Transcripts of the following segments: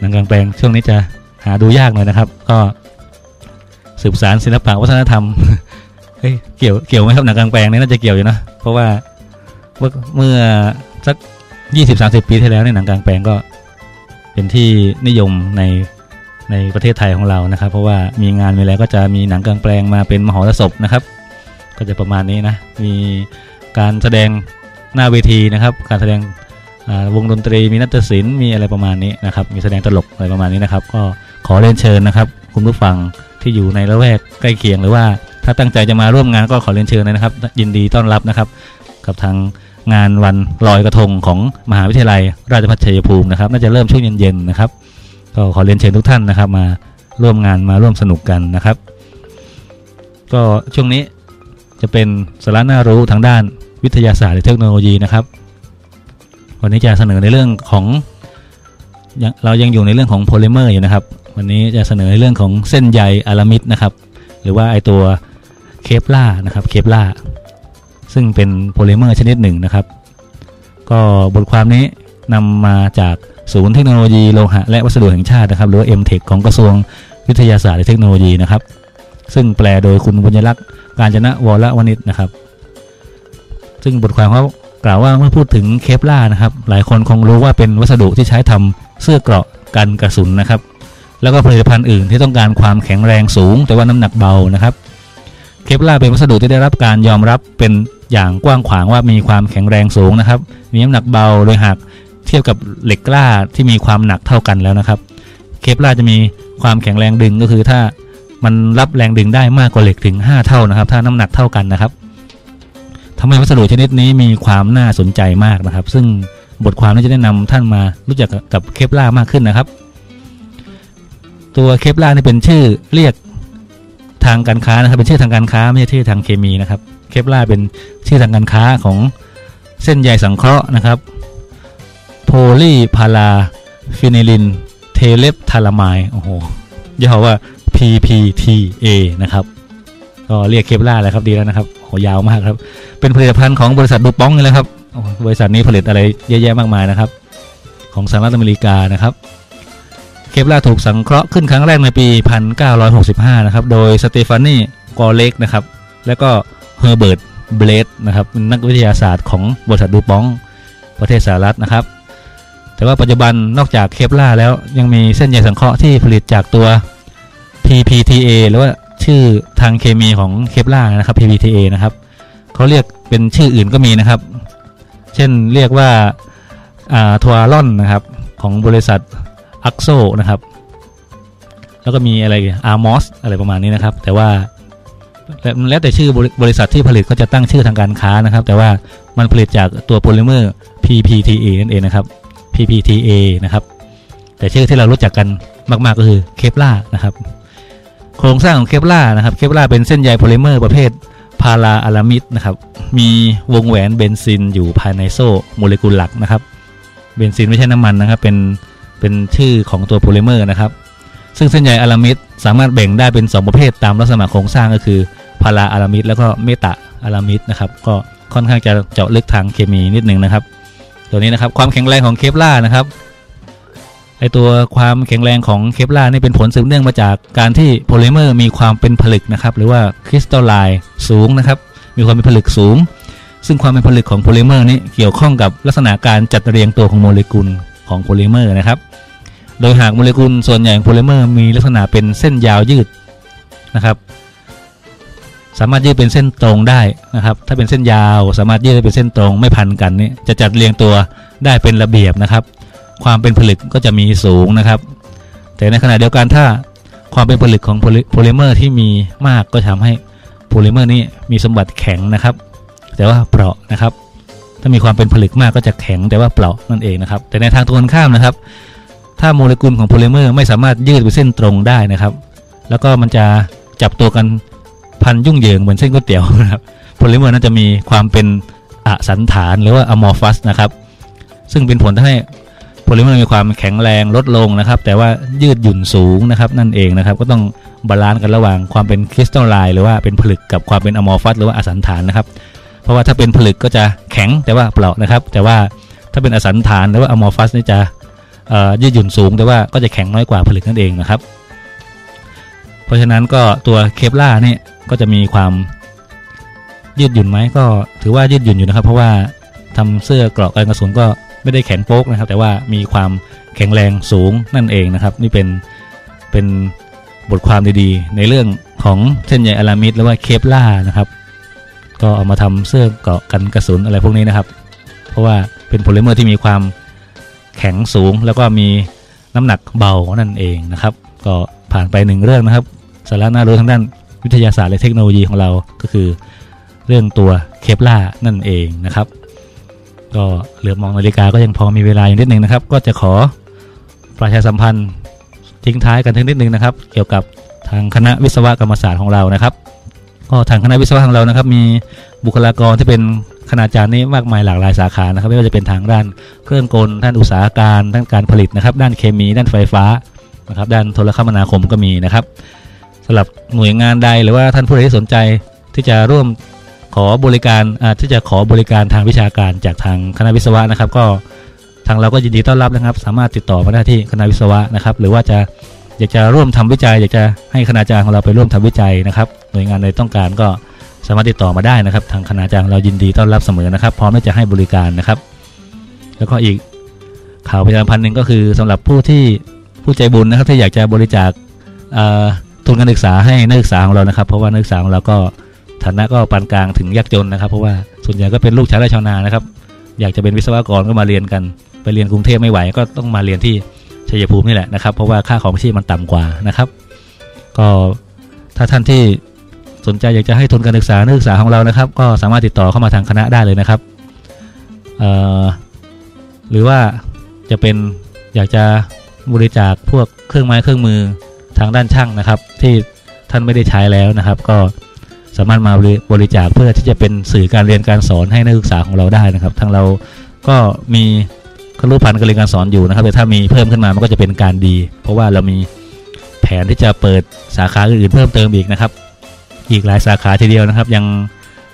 หนังกลางแปลงช่วงนี้จะหาดูยากหน่อยนะครับ ก็สืบสารศิลปะวัฒนธรรมเฮ้ยเกี่ยวเกี่ยวไหมครับหนังกลางแปลงนี่น่าจะเกี่ยวอยู่นะเพราะว่าเมื่อสักยี่สิบสาสิบปีที่แล้วเนี่ยหนังกลางแปลงก็ เป็นที่นิยมในในประเทศไทยของเรานะครับ เพราะว่ามีงานมีอะไรก็จะมีหนังกลางแปลงมาเป็นมหรสพนะครับ ก็จะประมาณนี้นะมีการแสดงหน้าเวทีนะครับ การแสดง วงดนตรีมีนัตศิลป์มีอะไรประมาณนี้นะครับ มีแสดงตลกอะไรประมาณนี้นะครับ ก็ขอเรียนเชิญนะครับ คุณผู้ฟังที่อยู่ในละแวกใกล้เคียงหรือว่าถ้าตั้งใจจะมาร่วมงานก็ขอเรียนเชิญเลยนะครับ ยินดีต้อนรับนะครับ กับทางงานวันลอยกระทงของมหาวิทยาลัย ราชภัฏชัยภูมินะครับ น่าจะเริ่มช่วงเย็นๆนะครับ ก็ขอเรียนเชิญทุกท่านนะครับ มาร่วมงานมาร่วมสนุกกันนะครับ ก็ช่วงนี้จะเป็นสาระน่ารู้ทางด้านวิทยาศาสตร์หรือเทคโนโลยีนะครับ วันนี้จะเสนอในเรื่องของเรายังอยู่ในเรื่องของโพลิเมอร์อยู่นะครับ วันนี้จะเสนอในเรื่องของเส้นใยอะลามิดนะครับ หรือว่าไอตัวเคปลานะครับเคปลาซึ่งเป็นโพลิเมอร์ชนิดหนึ่งนะครับ ก็บทความนี้นำมาจากศูนย์เทคโนโลยีโลหะและวัสดุแห่งชาตินะครับ หรือว่า M-Tech ของกระทรวงวิทยาศาสตร์และเทคโนโลยีนะครับ ซึ่งแปลโดยคุณบุญยลักษณ์การจนะวรวณิชนะครับ ซึ่งบทความเขา กล่าวว่าเมื่อพูดถึงเคปล่านะครับ หลายคนคงรู้ว่าเป็นวัสดุที่ใช้ทำเสื้อเกราะกันกระสุนนะครับ แล้วก็ผลิตภัณฑ์อื่นที่ต้องการความแข็งแรงสูง แต่ว่าน้ำหนักเบานะครับ เคปล่าเป็นวัสดุที่ได้รับการยอมรับเป็นอย่างกว้างขวางว่ามีความแข็งแรงสูงนะครับ มีน้ำหนักเบาโดยหากเทียบกับเหล็กกล้าที่มีความหนักเท่ากันแล้วนะครับ เคปล่าจะมีความแข็งแรงดึงก็คือถ้ามันรับแรงดึงได้มากกว่าเหล็กถึง 5 เท่านะครับ ถ้าน้ำหนักเท่ากันนะครับ ทำให้วัสดุชนิดนี้มีความน่าสนใจมากนะครับ ซึ่งบทความนี้จะแนะนำท่านมารู้จักกับเคปลามากขึ้นนะครับ ตัวเคปลานี่เป็นชื่อเรียกทางการค้านะครับ เป็นชื่อทางการค้าไม่ใช่ชื่อทางเคมีนะครับ เคปลาเป็นชื่อทางการค้าของเส้นใยสังเคราะห์นะครับโพลีพาราฟินิลิน เทเลปทาลามายโอ้โหย่อว่า PPTA นะครับ ก็เรียกเคปลาแหละครับดีแล้วนะครับโหยาวมากครับ เป็นผลิตภัณฑ์ของบริษัทดูปองนี่แหละครับบริษัทนี้ผลิตอะไรเยอะแยะมากมายนะครับ ของสหรัฐอเมริกานะครับ เคปลาถูกสังเคราะห์ขึ้นครั้งแรกในปี 1965 นะครับ โดยสเตฟานีกอเล็กนะครับ แล้วก็เฮอร์เบิร์ตเบลดนะครับเป็นนักวิทยาศาสตร์ของบริษัทดูปองประเทศสหรัฐนะครับ แต่ว่าปัจจุบันนอกจากเคปลาแล้วยังมีเส้นใยสังเคราะห์ที่ผลิตจากตัว PPTA หรือว่า ชื่อทางเคมีของเคปลานะครับ PPTA นะครับเขาเรียกเป็นชื่ออื่นก็มีนะครับ เช่นเรียกว่าทัวรอนนะครับของบริษัทอักโซนะครับ แล้วก็มีอะไรอาร์มอสอะไรประมาณนี้นะครับ แต่ว่าแล้วแต่ชื่อบริษัทที่ผลิตเขาจะตั้งชื่อทางการค้านะครับ แต่ว่ามันผลิตจากตัวโพลิเมอร์ PPTA นั่นเองนะครับ PPTA นะครับ แต่ชื่อที่เรารู้จักกันมาก ๆ ก็คือเคปลานะครับ โครงสร้างของเคปล่านะครับเคปล่าเป็นเส้นใยโพลิเมอร์ประเภทพาราอะลามิดนะครับ มีวงแหวนเบนซินอยู่ภายในโซ่โมเลกุลหลักนะครับ เบนซินไม่ใช่น้ำมันนะครับ เป็น เป็นชื่อของตัวโพลิเมอร์นะครับ ซึ่งเส้นใยอะลามิดสามารถแบ่งได้เป็น 2 ประเภทตามลักษณะโครงสร้างก็คือพาราอะลามิดแล้วก็เมตาอะลามิดนะครับ ก็ค่อนข้างจะเจาะลึกทางเคมีนิดนึงนะครับ ตัวนี้นะครับ ความแข็งแรงของเคปล่านะครับ ไอตัวความแข็งแรงของเคปลานี่เป็นผลสืบเนื่องมาจากการที่โพลิเมอร์มีความเป็นผลึกนะครับ หรือว่าคริสตัลไลน์สูงนะครับ มีความเป็นผลึกสูง ซึ่งความเป็นผลึกของโพลิเมอร์นี้เกี่ยวข้องกับลักษณะการจัดเรียงตัวของโมเลกุลของโพลิเมอร์นะครับ โดยหากโมเลกุลส่วนใหญ่ของโพลิเมอร์มีลักษณะเป็นเส้นยาวยืดนะครับ สามารถยืดเป็นเส้นตรงได้นะครับ ถ้าเป็นเส้นยาว สามารถยืดได้เป็นเส้นตรงไม่พันกันนี่จะจัดเรียงตัวได้เป็นระเบียบนะครับ ความเป็นผลึกก็จะมีสูงนะครับ แต่ในขณะเดียวกันถ้าความเป็นผลึกของโพลิเมอร์ที่มีมากก็ทำให้โพลิเมอร์นี้มีสมบัติแข็งนะครับ แต่ว่าเปราะนะครับ ถ้ามีความเป็นผลึกมากก็จะแข็งแต่ว่าเปราะนั่นเองนะครับ แต่ในทางตรงกันข้ามนะครับ ถ้าโมเลกุลของโพลิเมอร์ไม่สามารถยืดเป็นเส้นตรงได้นะครับ แล้วก็มันจะจับตัวกันพันยุ่งเหยิงเหมือนเส้นก๋วยเตี๋ยวนะครับโพลิเมอร์นั้นจะมีความเป็นอสันฐานหรือว่าอะมอร์ฟัสนะครับ ซึ่งเป็นผลทำให้ โพลิเมอร์มีความแข็งแรงลดลงนะครับ แต่ว่ายืดหยุ่นสูงนะครับนั่นเองนะครับ ก็ต้องบาลานซ์กันระหว่างความเป็นคริสตัลไลน์หรือว่าเป็นผลึกกับความเป็นอะมอร์ฟัสหรือว่าอสันฐานนะครับ เพราะว่าถ้าเป็นผลึกก็จะแข็งแต่ว่าเปรานะครับ แต่ว่าถ้าเป็นอสันฐานหรือว่าอะมอร์ฟัสนี่จะยืดหยุ่นสูงแต่ว่าก็จะแข็งน้อยกว่าผลึกนั่นเองนะครับ เพราะฉะนั้นก็ตัวเคปล่านี่ก็จะมีความยืดหยุ่นไหมก็ถือว่ายืดหยุ่นอยู่นะครับ เพราะว่าทำเสื้อเกราะกันกระสุนก็ ไม่ได้แข็งโป๊กนะครับ แต่ว่ามีความแข็งแรงสูงนั่นเองนะครับ นี่เป็นเป็นบทความดีๆ ในเรื่องของเส้นใยอะลามิดหรือว่าเคปล่านะครับ ก็เอามาทำเสื้อเกาะกันกระสุนอะไรพวกนี้นะครับ เพราะว่าเป็นโพลิเมอร์ที่มีความแข็งสูง แล้วก็มีน้ำหนักเบานั่นเองนะครับ ก็ผ่านไปหนึ่งเรื่องนะครับสาระน่ารู้ทางด้านวิทยาศาสตร์และเทคโนโลยีของเราก็คือ เรื่องตัวเคปล่านั่นเองนะครับ ก็เหลือบมองนาฬิกาก็ยังพอมีเวลาอยู่นิดนึงนะครับ ก็จะขอประชาสัมพันธ์ทิ้งท้ายกันทั้งนิดนึงนะครับ เกี่ยวกับทางคณะวิศวกรรมศาสตร์ของเรานะครับ ก็ทางคณะวิศวะของเรานะครับ มีบุคลากรที่เป็นคณาจารย์นี่มากมายหลากหลายสาขานะครับ ไม่ว่าจะเป็นทางด้านเครื่องกลด้านอุตสาหการด้านการผลิตนะครับ ด้านเคมี ด้านไฟฟ้านะครับ ด้านโทรคมนาคมก็มีนะครับสำหรับหน่วยงานใดหรือว่าท่านผู้ใดที่สนใจที่จะร่วม ขอบริการอ่าที่จะขอบริการทางวิชาการจากทางคณะวิศวะนะครับ ก็ทางเราก็ยินดีต้อนรับนะครับ สามารถติดต่อมาได้ที่คณะวิศวะนะครับ หรือว่าจะอยากจะร่วมทำวิจัย อยากจะให้คณาจารย์ของเราไปร่วมทำวิจัยนะครับ หน่วยงานใดต้องการก็สามารถติดต่อมาได้นะครับ ทางคณาจารย์เรายินดีต้อนรับเสมอนะครับ พร้อมที่จะให้บริการนะครับ แล้วก็อีกข่าวประชาพันธ์หนึ่งก็คือสำหรับผู้ที่ผู้ใจบุญนะครับที่อยากจะบริจาคอ่อทุนการศึกษาให้นักศึกษาของเรานะครับ เพราะว่านักศึกษาของเราก็ ฐานะก็ปานกลางถึงยากจนนะครับ เพราะว่าส่วนใหญ่ก็เป็นลูกชาวไร่ชาวนานะครับ อยากจะเป็นวิศวกรก็มาเรียนกัน ไปเรียนกรุงเทพไม่ไหวก็ต้องมาเรียนที่ชัยภูมินี่แหละนะครับ เพราะว่าค่าของชีพมันต่ำกว่านะครับ ก็ถ้าท่านที่สนใจอยากจะให้ทุนการศึกษานักศึกษาของเรานะครับ ก็สามารถติดต่อเข้ามาทางคณะได้เลยนะครับหรือว่าจะเป็นอยากจะบริจาคพวกเครื่องไม้เครื่องมือทางด้านช่างนะครับ ที่ท่านไม่ได้ใช้แล้วนะครับ ก็ สามารถมาบริจาคเพื่อที่จะเป็นสื่อการเรียนการสอนให้นักศึกษาของเราได้นะครับทางเราก็มีครุพันธ์การเรียนการสอนอยู่นะครับแต่ถ้ามีเพิ่มขึ้นมามันก็จะเป็นการดี เพราะว่าเรามีแผนที่จะเปิดสาขาอื่นๆเพิ่มเติมอีกนะครับ อีกหลายสาขาทีเดียวนะครับ ยัง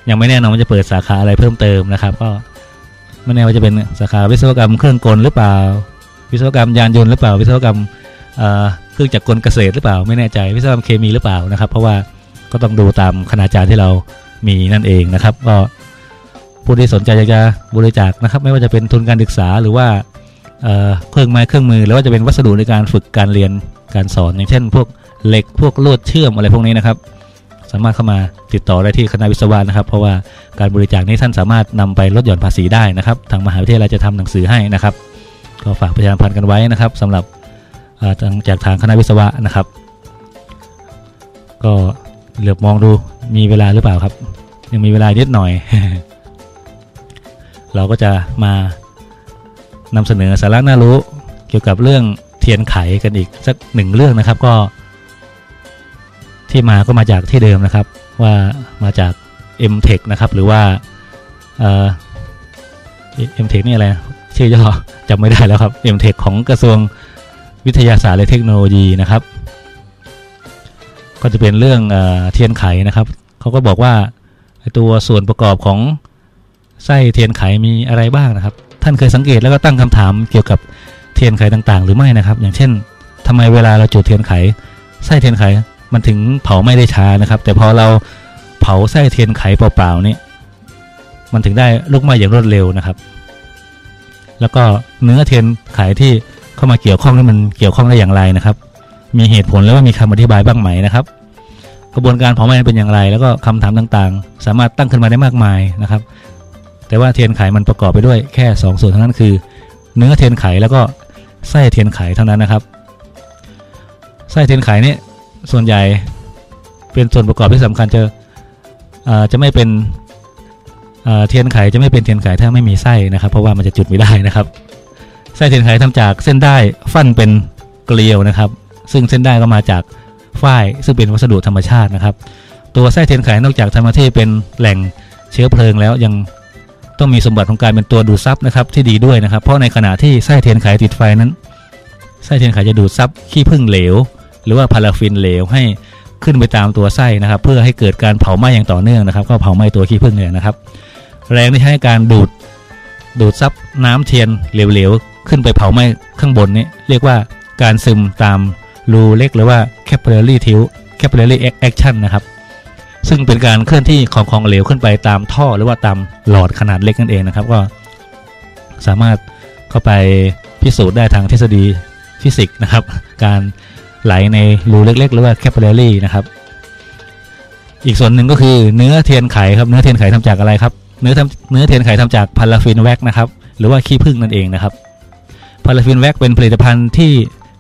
ยังไม่แน่นอนว่าจะเปิดสาขาอะไรเพิ่มเติมนะครับ ก็ไม่แน่ว่าจะเป็นสาขาวิศวกรรมเครื่องกลหรือเปล่า วิศวกรรมยานยนต์หรือเปล่า วิศวกรรมเอ่อเครื่องจักรกลเกษตรหรือเปล่า ไม่แน่ใจวิศวกรรมเคมีหรือเปล่านะครับ เพราะว่า ก็ต้องดูตามคณาจารย์ที่เรามีนั่นเองนะครับ ก็ผู้ที่สนใจอยากจะบริจาคนะครับ ไม่ว่าจะเป็นทุนการศึกษาหรือว่าเเครื่องไม้เครื่องมือหรือว่าจะเป็นวัสดุในการฝึกการเรียนการสอน อย่างเช่น พวกเหล็กพวกลวดเชื่อมอะไรพวกนี้นะครับ สามารถเข้ามาติดต่อได้ที่คณะวิศวะนะครับ เพราะว่าการบริจาคนี้ท่านสามารถนำไปลดหย่อนภาษีได้นะครับ ทางมหาวิทยาลัยจะทำหนังสือให้นะครับ ก็ฝากประชาสัมพันธ์กันไว้นะครับสำหรับทางจากทางคณะวิศวะนะครับ ก็ เหลือบมองดูมีเวลาหรือเปล่าครับ ยังมีเวลานิดหน่อย เราก็จะมานำเสนอสาระน่ารู้เกี่ยวกับเรื่องเทียนไขกันอีกสักหนึ่งเรื่องนะครับก็ ที่มาก็มาจากที่เดิมนะครับ ว่ามาจาก m t e c h นะครับ หรือว่าเอ่อ m t e c h นี่อะไรชื่อย่อจำไม่ได้แล้วครับ m t e c h ของกระทรวงวิทยาศาสตร์และเทคโนโลยีนะครับ ก็จะเป็นเรื่องเอเทียนไขนะครับเขาก็บอกว่าตัวส่วนประกอบของไส้เทียนไขมีอะไรบ้างนะครับ ท่านเคยสังเกตแล้วก็ตั้งคำถามเกี่ยวกับเทียนไขต่างๆ หรือไม่นะครับ อย่างเช่นทำไมเวลาเราจุดเทียนไขไส้เทียนไขมันถึงเผาไม่ได้ช้านะครับ แต่พอเราเผาไส้เทียนไขเปล่าๆนี่มันถึงได้ลุกไหม้อย่างรวดเร็วนะครับ แล้วก็เนื้อเทียนไขที่เข้ามาเกี่ยวข้องนี่มันเกี่ยวข้องได้อย่างไรนะครับ มีเหตุผลแล้วว่ามีคำอธิบายบ้างไหมนะครับ กระบวนการเผาไหม้เป็นอย่างไร แล้วก็คำถามต่างๆ สามารถตั้งขึ้นมาได้มากมายนะครับ แต่ว่าเทียนไขมันประกอบไปด้วยแค่ 2 ส่วนเท่านั้นคือ เนื้อเทียนไขแล้วก็ไส้เทียนไขเท่านั้นนะครับ ไส้เทียนไขนี่ส่วนใหญ่เป็นส่วนประกอบที่สำคัญจะจะไม่เป็นเทียนไขจะไม่เป็นเทียนไขถ้าไม่มีไส้นะครับ เพราะว่ามันจะจุดไม่ได้นะครับ ไส้เทียนไขทำจากเส้นได้ฟันเป็นเกลียวนะครับ ซึ่งเส้นได้ก็มาจากฝ้ายซึ่งเป็นวัสดุธรรมชาตินะครับ ตัวไส้เทียนไขนอกจากทำหน้าที่เป็นแหล่งเชื้อเพลิงแล้วยังต้องมีสมบัติของการเป็นตัวดูดซับนะครับที่ดีด้วยนะครับ เพราะในขณะที่ไส้เทียนไขติดไฟนั้นไส้เทียนไขจะดูดซับขี้ผึ้งเหลว หรือว่าพาราฟินเหลวให้ขึ้นไปตามตัวไส้นะครับ เพื่อให้เกิดการเผาไหม้อย่างต่อเนื่องนะครับ ก็เผาไหม้ตัวขี้ผึ้งเนี่ยนะครับ แรงที่ใช้การดูดดูดซับน้ำเทียนเหลวๆขึ้นไปเผาไหม้ข้างบนนี้เรียกว่าการซึมตาม รูเล็กหรือว่า capillary tilt capillary action นะครับ ซึ่งเป็นการเคลื่อนที่ของของเหลวขึ้นไปตามท่อหรือว่าตามหลอดขนาดเล็กนั่นเองนะครับ ก็สามารถเข้าไปพิสูจน์ได้ทางทฤษฎีฟิสิกส์นะครับ การไหลในรูเล็ก ๆ หรือว่า capillary นะครับ อีกส่วนหนึ่งก็คือเนื้อเทียนไขครับ เนื้อเทียนไขทำจากอะไรครับ เนื้อทำเนื้อเทียนไขทำจากพาราฟินแว็กนะครับ หรือว่าขี้ผึ้งนั่นเองนะครับพาราฟินแว็กเป็นผลิตภัณฑ์ที่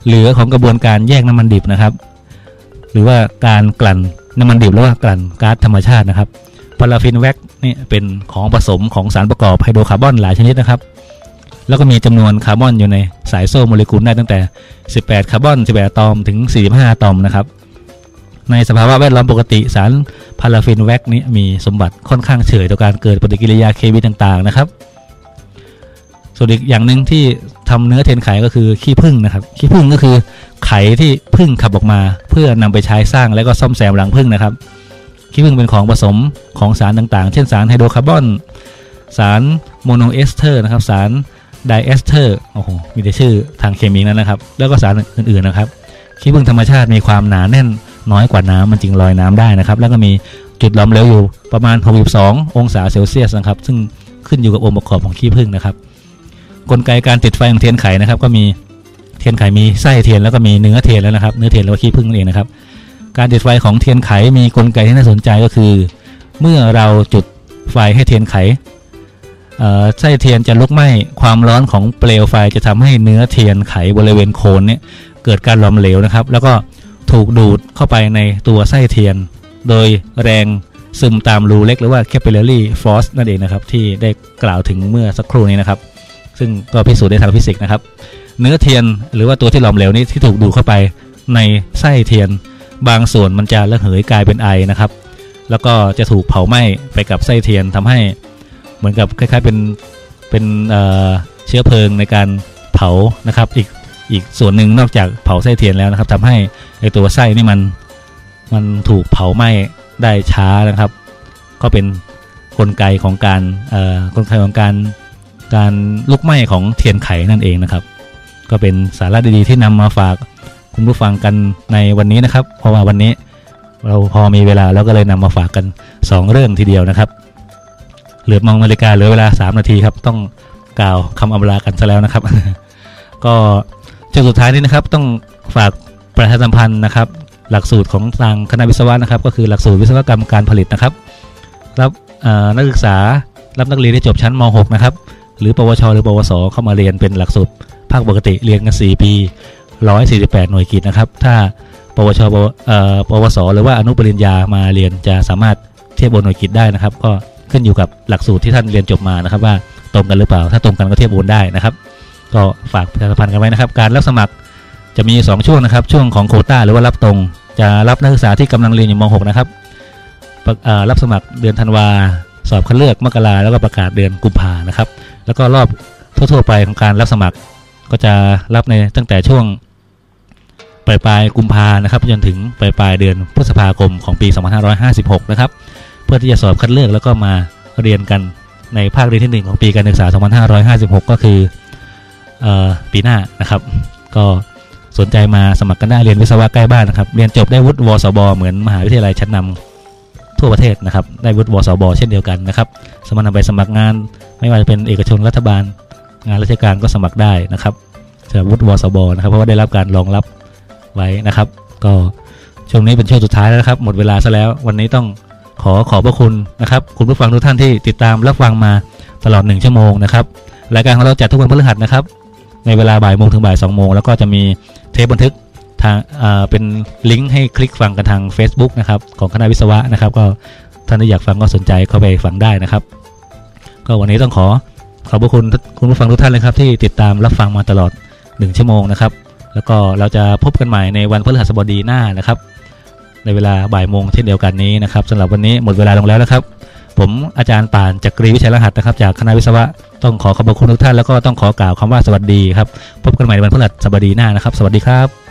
เหลือของกระบวนการแยกน้ำมันดิบนะครับ หรือว่าการกลั่นน้ำมันดิบหรือว่ากลั่นก๊าซธรรมชาตินะครับพาราฟินแว็กนี่เป็นของผสมของสารประกอบไฮโดรคาร์บอนหลายชนิดนะครับ แล้วก็มีจำนวนคาร์บอนอยู่ในสายโซ่โมเลกุลได้ตั้งแต่ 18 คาร์บอน 18อะตอมถึง 45อะตอมนะครับ ในสภาวะแวดล้อมปกติสารพาราฟินแว็กนี้มีสมบัติค่อนข้างเฉยต่อการเกิดปฏิกิริยาเคมีต่างๆนะครับ ส่วนอีกอย่างหนึ่งที่ทำเนื้อเทียนไขก็คือขี้ผึ้งนะครับขี้ผึ้งก็คือไข่ที่ผึ้งขับออกมา เพื่อนำไปใช้สร้างและก็ซ่อมแซมรังผึ้งนะครับขี้ผึ้งเป็นของผสมของสารต่างๆ เช่นสารไฮโดรคาร์บอน สารโมโนเอสเตอร์นะครับ สารไดเอสเตอร์โอ้โหมีแต่ชื่อทางเคมีนั้นนะครับ แล้วก็สารอื่นๆนะครับขี้ผึ้งธรรมชาติมีความหนาแน่นน้อยกว่าน้ำมันจึงลอยน้ำได้นะครับ แล้วก็มีจุดหล้อมเหลวอยู่ประมาณ 62 องศาเซลเซียสนะครับ ซึ่งขึ้นอยู่กับองค์ประกอบของขี้ผึ้งนะครับ กลไกการติดไฟของเทียนไขนะครับ ก็มีเทียนไขมีไส้เทียนแล้วก็มีเนื้อเทียนแล้วนะครับ เนื้อเทียนแล้วก็ขี้ผึ้งนั่นเองนะครับ การติดไฟของเทียนไขมีกลไกที่น่าสนใจก็คือ เมื่อเราจุดไฟให้เทียนไขไส้เทียนจะลุกไหม้ความร้อนของเปลวไฟจะทำให้เนื้อเทียนไขบริเวณโคนเนี่ยเกิดการหลอมเหลวนะครับ แล้วก็ถูกดูดเข้าไปในตัวไส้เทียน โดยแรงซึมตามรูเล็กหรือว่า capillary force นั่นเองนะครับ ที่ได้กล่าวถึงเมื่อสักครู่นี้นะครับ ซึ่งก็พิสูจน์ได้ทางฟิสิกส์นะครับ เนื้อเทียนหรือว่าตัวที่หลอมเหลวนี้ที่ถูกดูดเข้าไปในไส้เทียน บางส่วนมันจะระเหยกลายเป็นไอนะครับ แล้วก็จะถูกเผาไหม้ไปกับไส้เทียนทำให้เหมือนกับคล้ายๆเป็นเป็นเชื้อเพลิงในการเผานะครับอีกอีกส่วนหนึ่งนอกจากเผาไส้เทียนแล้วนะครับทำให้ไอตัวไส้นี่มันมันถูกเผาไหม้ได้ช้านะครับ ก็เป็นนกลไกของการกลไกของการ การลุกไหม้ของเทียนไขนั่นเองนะครับ ก็เป็นสาระดีๆที่นำมาฝากคุณผู้ฟังกันในวันนี้นะครับ เพราะว่าวันนี้เราพอมีเวลาแล้วก็เลยนำมาฝากกัน 2 เรื่องทีเดียวนะครับ เหลือมองนาฬิกาเหลือเวลา 3 นาทีครับ ต้องกล่าวคำอำลากันซะแล้วนะครับ ก็ช่วงสุดท้ายนี้นะครับ ต้องฝากประชาสัมพันธ์นะครับ หลักสูตรของทางคณะวิศวะนะครับ ก็คือหลักสูตรวิศวกรรมการผลิตนะครับรับนักศึกษารับนักเรียนที่จบชั้นม .6 นะครับ หรือปวช หรือปวส เข้ามาเรียนเป็นหลักสูตรภาคปกติเรียนกัน4ปี148 หน่วยกิจนะครับ ถ้าปวชปวส หรือว่าอนุปริญญามาเรียนจะสามารถเทียบบนหน่วยกิจได้นะครับ ก็ขึ้นอยู่กับหลักสูตรที่ท่านเรียนจบมานะครับ ว่าตรงกันหรือเปล่า ถ้าตรงกันก็เทียบบนได้นะครับ ก็ฝากประชาสัมพันธ์กันไว้นะครับ การรับสมัครจะมี 2 ช่วงนะครับ ช่วงของโคต้าหรือว่ารับตรง จะรับนักศึกษาที่กำลังเรียนอยู่ม .6 นะครับรับสมัครเดือนธันวาสอบคัดเลือกมกราแล้วก็ประกาศเดือนกุมภานะครับ แล้วก็รอบทั่วๆไปของการรับสมัคร ก็จะรับในตั้งแต่ช่วงปลายปลายกุมภานะครับจนถึงปลายปลายเดือนพฤษภาคมของปี 2556 นะครับ เพื่อที่จะสอบคัดเลือกแล้วก็มาเรียนกันในภาคเรียนที่ 1 ของปีการศึกษา 2556 ก็คืออปีหน้านะครับ ก็สนใจมาสมัครกันได้เรียนวิศวะใกล้บ้านนะครับ เรียนจบได้วุฒิวสบเหมือนมหาวิทยาลัยชั้นนำทั่วประเทศนะครับ ได้วุฒิวสบเช่นเดียวกันนะครับสามารนำไปสมัครงาน ไม่ว่าจะเป็นเอกชนรัฐบาล งานราชการก็สมัครได้นะครับจะวุฒิวสบนะครับ เพราะว่าได้รับการรองรับไว้นะครับ ก็ช่วงนี้เป็นช่วงสุดท้ายแล้วครับ หมดเวลาซะแล้ว วันนี้ต้องขอขอบพระคุณนะครับ คุณผู้ฟังทุกท่านที่ติดตามรับฟังมาตลอด 1 ชั่วโมงนะครับรายการของเราจัดทุกวันพฤหัสนะครับ ในเวลาบ่ายโมงถึงบ่ายสองโมงแล้วก็จะมีเทปบันทึกทางเป็นลิงก์ให้คลิกฟังกันทาง Facebook นะครับของคณะวิศวะนะครับ ก็ท่านที่อยากฟังก็สนใจเข้าไปฟังได้นะครับ ก็วันนี้ต้องขอขอบพระคุณคุณผู้ฟังทุกท่านเลยครับที่ติดตามรับฟังมาตลอด 1 ชั่วโมงนะครับ แล้วก็เราจะพบกันใหม่ในวันพฤหัสบดีหน้านะครับ ในเวลาบ่ายโมงเช่นเดียวกันนี้นะครับสำหรับวันนี้หมดเวลาลงแล้วนะครับ ผมอาจารย์ป่านจากกรีวิชัยรหัสนะครับ จากคณะวิศวะต้องขอขอบคุณทุกท่านแล้วก็ต้องขอกล่าวคำว่าสวัสดีครับพบกันใหม่ในวันพฤหัสบดีหน้านะครับ สวัสดีครับ